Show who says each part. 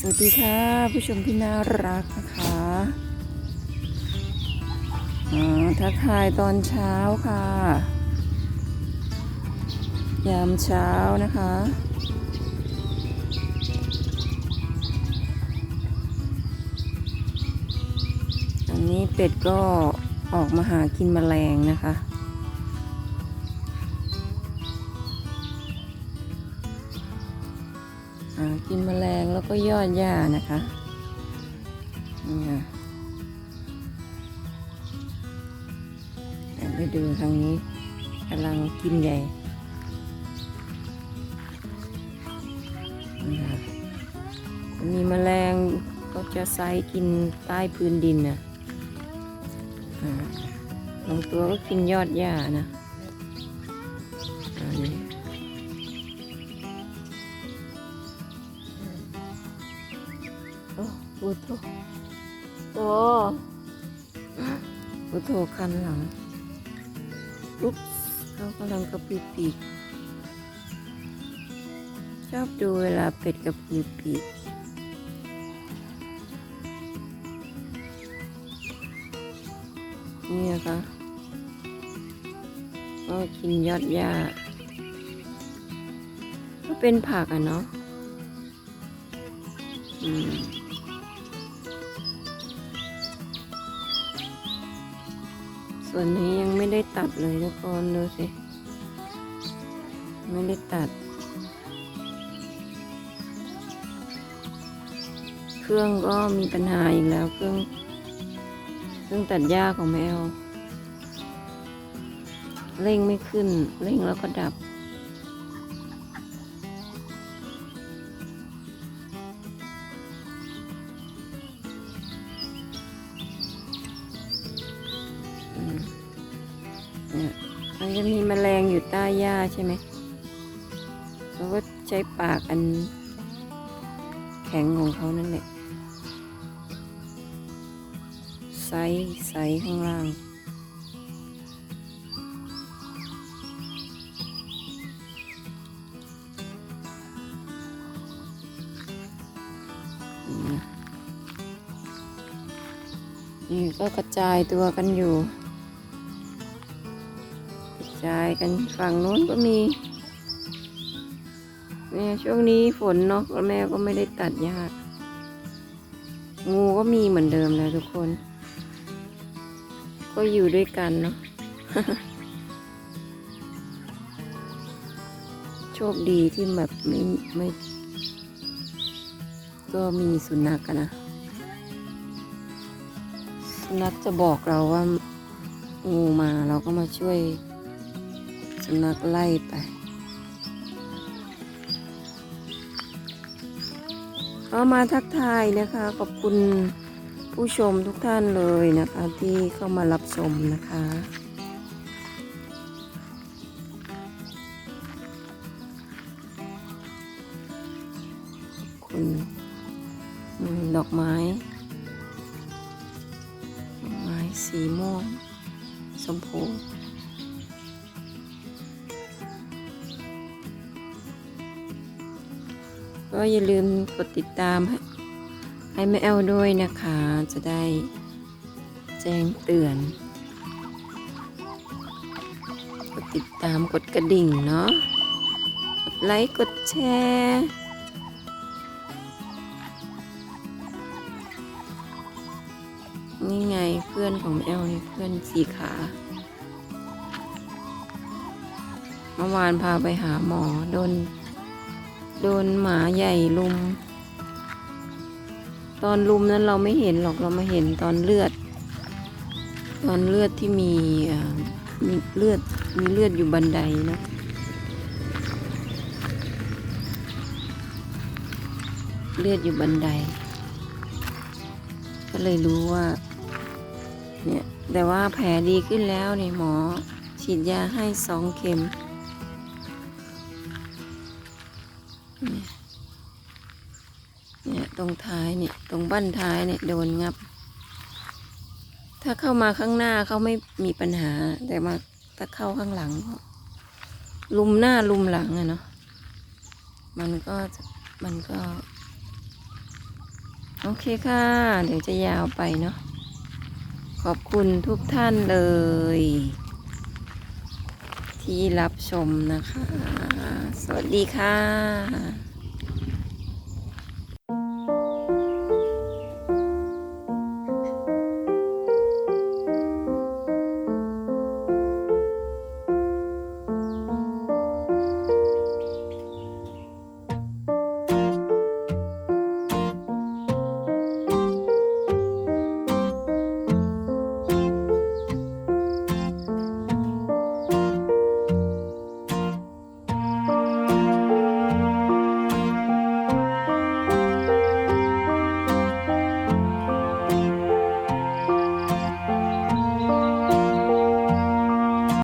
Speaker 1: สวัสดีค่ะ ผู้ชมที่น่ารักนะคะอ่าทักทายตอนเช้าค่ะ ยามเช้านะคะอันนี้เป็ดก็ออกมาหากินแมลงนะคะ กินแมลงแล้วก็ยอดหญ้านะคะนี่ค่ะเดี๋ยวไปดูทางนี้กำลังกินใหญ่นี่มีแมลงก็จะไซกินใต้พื้นดินนะอ่าบางตัวก็กินยอดหญ้านะ โอ้พุทโธโอ้พุทโธคันหลังอุ๊บเขากำลังกระพือปีก ชอบดูเวลาเป็ดกระพือปีกนี่นะคะก็กินยอดหญ้าก็เป็นผักอะเนาะ อืม ส่วนนี้ยังไม่ได้ตัดเลยทุกคนดูสิ ไม่ได้ตัด เครื่องก็มีปัญหาอีกแล้วเครื่อง เครื่องตัดหญ้าของแมว เร่งไม่ขึ้น เร่งแล้วก็ดับ มันจะมีแมลงอยู่ใต้หญ้าใช่ไหมเขาก็ใช้ปากอัน แข็งของเขานั่นแหละไซส์ไซส์ข้างล่างนี่ก็กระจายตัวกันอยู่ จายกันฝั่งนู้นก็มีเนี่ยช่วงนี้ฝนเนาะแล้วแม่ก็ไม่ได้ตัดหญ้างูก็มีเหมือนเดิมแล้วทุกคน ก็อยู่ด้วยกันเนาะโชคดีที่แบบไม่ไม่ ก็มีสุนัขอะนะ สุนัขจะบอกเราว่างูมาเราก็มาช่วย สุนัขไล่ไปก็มาทักทายนะคะ ขอบคุณผู้ชมทุกท่านเลยนะคะที่เข้ามารับชมนะคะคุณดอกไม้ดอกไม้สีม่วงชมพู ก็อย่าลืมกดติดตามให้แม่แอลด้วยนะคะ จะได้แจ้งเตือน กดติดตามกดกระดิ่งเนาะกดไลค์กดแชร์นี่ไงเพื่อนของแอลนี่เพื่อนสีขาเมื่อวานพาไปหาหมอโดน โดนหมาใหญ่ลุม ตอนลุมนั้นเราไม่เห็นหรอกเรามาเห็นตอนเลือด ตอนเลือดที่มีมีเลือดมีเลือดอยู่บันไดนะเลือดอยู่บันได ก็เลยรู้ว่าเนี่ยแต่ว่าแผลดีขึ้นแล้วเนี่ยหมอฉีดยาให้สองเข็ม เนี่ยตรงท้ายเนี่ยตรงบั้นท้ายเนี่ยโดนงับ ถ้าเข้ามาข้างหน้าเขาไม่มีปัญหา แต่มาถ้าเข้าข้างหลังลุมหน้าลุมหลังอะเนาะมันก็มันก็ โอเคค่ะ เดี๋ยวจะยาวไปเนาะขอบคุณทุกท่านเลย ที่รับชมนะคะ สวัสดีค่ะ